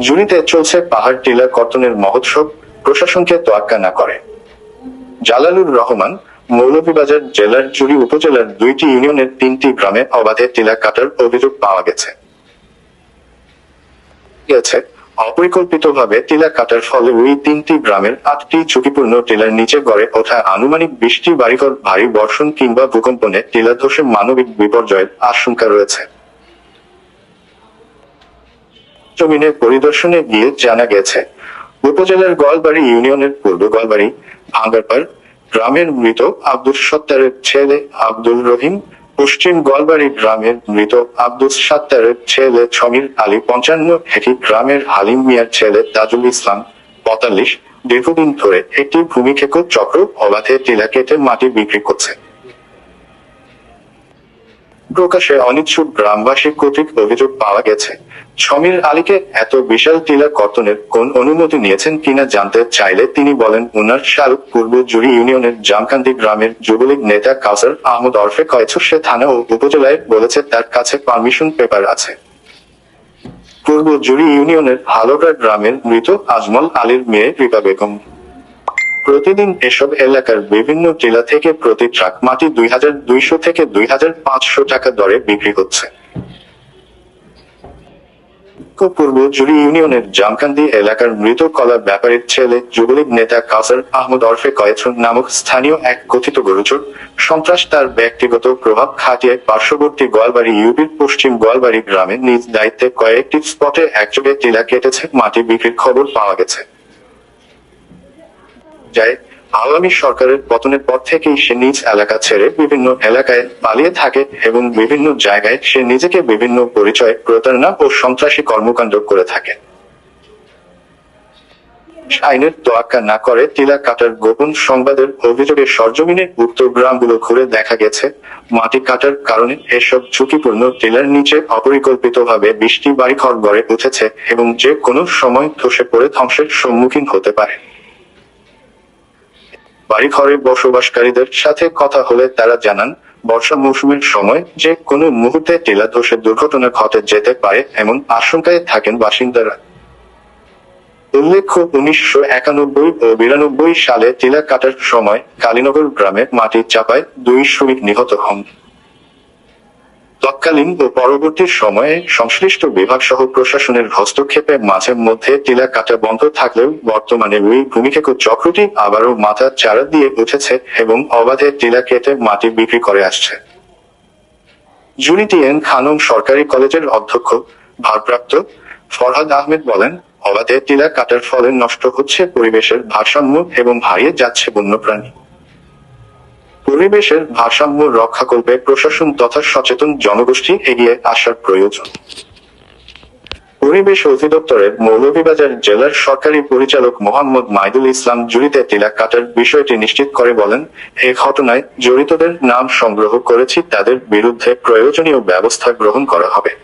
জুড়িতে চলছে পাহাড় টিলা কর্তনের মহোৎসব, প্রশাসনকে তোয়াক্কা না করে। জালালুর রহমান, মৌলভীবাজার জেলার জুড়ি উপজেলার দুইটি ইউনিয়নের তিনটি গ্রামে অবাধে টিলা কাটার অভিযোগ পাওয়া গেছে। গেছে অপরিকল্পিতভাবে টিলা কাটার ফলে ওই তিনটি গ্রামের আটটি ঝুঁকিপূর্ণ টিলার নিচে গড়ে ওঠা আনুমানিক বৃষ্টি বাড়িঘর, ভারী বর্ষণ কিংবা ভূকম্পনে টিলা ধসে মানবিক বিপর্যয়ের আশঙ্কা রয়েছে। জমিনে পরিদর্শনে গিয়ে জানা গেছে, উপজেলার গোয়ালবাড়ি ইউনিয়নের পূর্ব গোয়ালবাড়ি ভাঙ্গারপাড় গ্রামের মৃত আব্দুল সত্তারের ছেলে আব্দুল রহিম, পশ্চিম গোয়ালবাড়ি গ্রামের মৃত আব্দুল সাত্তারের ছেলে সমীর আলী, পঞ্চান্ন একটি গ্রামের হালিম মিয়ার ছেলে তাজুল ইসলাম পঁয়তাল্লিশ, দীর্ঘদিন ধরে একটি ভূমিক্ষেপ চক্র অবাধে টিলা কেটে মাটি বিক্রি করছে। প্রকাশে অনিচ্ছুক গ্রামবাসী কর্তৃক অভিযোগ পাওয়া গেছে। সমীর আলীকে এত বিশাল টিলা কর্তনের কোন অনুমতি নিয়েছেন কিনা জানতে চাইলে তিনি বলেন, উনার শালুক পূর্ব জুড়ি ইউনিয়নের জামকান্দি গ্রামের যুবলীগ নেতা কাউসার আহমদ অরফে কয়েছ সে থানা ও উপজেলায় বলেছে, তার কাছে পারমিশন পেপার আছে। পূর্ব জুড়ি ইউনিয়নের হালোগা গ্রামের মৃত আজমল আলীর মেয়ে রিপা বেগম। প্রতিদিন এসব এলাকার বিভিন্ন জেলা থেকে প্রতি ট্রাক মাটি দুই হাজার দুইশো থেকে দুই হাজার পাঁচশো টাকা দরে বিক্রি হচ্ছে। পূর্ব জুড়ি ইউনিয়নের জামকান্দি এলাকার মৃত কলা ব্যাপারীর ছেলে যুবলীগ নেতা কাসার আহমদ অরফে কয়েছন নামক স্থানীয় এক কথিত গরুচোর সন্ত্রাস তার ব্যক্তিগত প্রভাব খাটিয়ে পার্শ্ববর্তী গোয়ালবাড়ি ইউপির পশ্চিম গোয়ালবাড়ি গ্রামে নিজ দায়িত্বে কয়েকটি স্পটে একযোগে টিলা কেটেছে, মাটি বিক্রির খবর পাওয়া গেছে। যায়, আওয়ামী সরকারের পতনের পর থেকেই সে নিজ এলাকা ছেড়ে বিভিন্ন এলাকায় পালিয়ে থাকে এবং বিভিন্ন জায়গায় সে নিজেকে বিভিন্ন পরিচয়, প্রতারণা ও সন্ত্রাসী কর্মকাণ্ড করে থাকে। আইনের তোয়াক্কা না করে টিলা কাটার গোপন সংবাদের অভিযোগে সরজমিনে উত্তর গ্রামগুলো ঘুরে দেখা গেছে, মাটি কাটার কারণে এসব ঝুঁকিপূর্ণ টিলার নিচে অপরিকল্পিতভাবে বৃষ্টি বাড়ি ঘর গড়ে উঠেছে এবং যে কোনো সময় ধসে পড়ে ধ্বংসের সম্মুখীন হতে পারে। বাড়িঘরে বসবাসকারীদের সাথে কথা হলে তারা জানান, বর্ষা মৌসুমের সময় যে কোনো মুহূর্তে টেলা ধসে দুর্ঘটনা ঘটে যেতে পারে এমন আশঙ্কায় থাকেন বাসিন্দারা। উল্লেখ্য, উনিশশো একানব্বই ও বিরানব্বই সালে টিলা কাটার সময় কালীনগর গ্রামে মাটির চাপায় দুই শ্রমিক নিহত হন। তৎকালীন ও পরবর্তী সময়ে সংশ্লিষ্ট বিভাগ সহ প্রশাসনের হস্তক্ষেপে মাঝে মধ্যে টিলা কাটা বন্ধ থাকলেও বর্তমানে ওই ভূমিক্ষেপ চক্রটি আবারও মাথা চারা দিয়ে উঠেছে এবং অবাধে টিলা কেটে মাটি বিক্রি করে আসছে। জুনিটিএন খানম সরকারি কলেজের অধ্যক্ষ, ভারপ্রাপ্ত ফরহাদ আহমেদ বলেন, অবাধে টিলা কাটার ফলে নষ্ট হচ্ছে পরিবেশের ভারসাম্য এবং হারিয়ে যাচ্ছে বন্যপ্রাণী। পরিবেশের ভারসাম্য রক্ষা করবে প্রশাসন তথা সচেতন জনগোষ্ঠী এগিয়ে আসার প্রয়োজন। পরিবেশ অধিদপ্তরের মৌলভীবাজার জেলার সরকারি পরিচালক মোহাম্মদ মাইদুল ইসলাম জুড়িতে টিলা কাটার বিষয়টি নিশ্চিত করে বলেন, এ ঘটনায় জড়িতদের নাম সংগ্রহ করেছি, তাদের বিরুদ্ধে প্রয়োজনীয় ব্যবস্থা গ্রহণ করা হবে।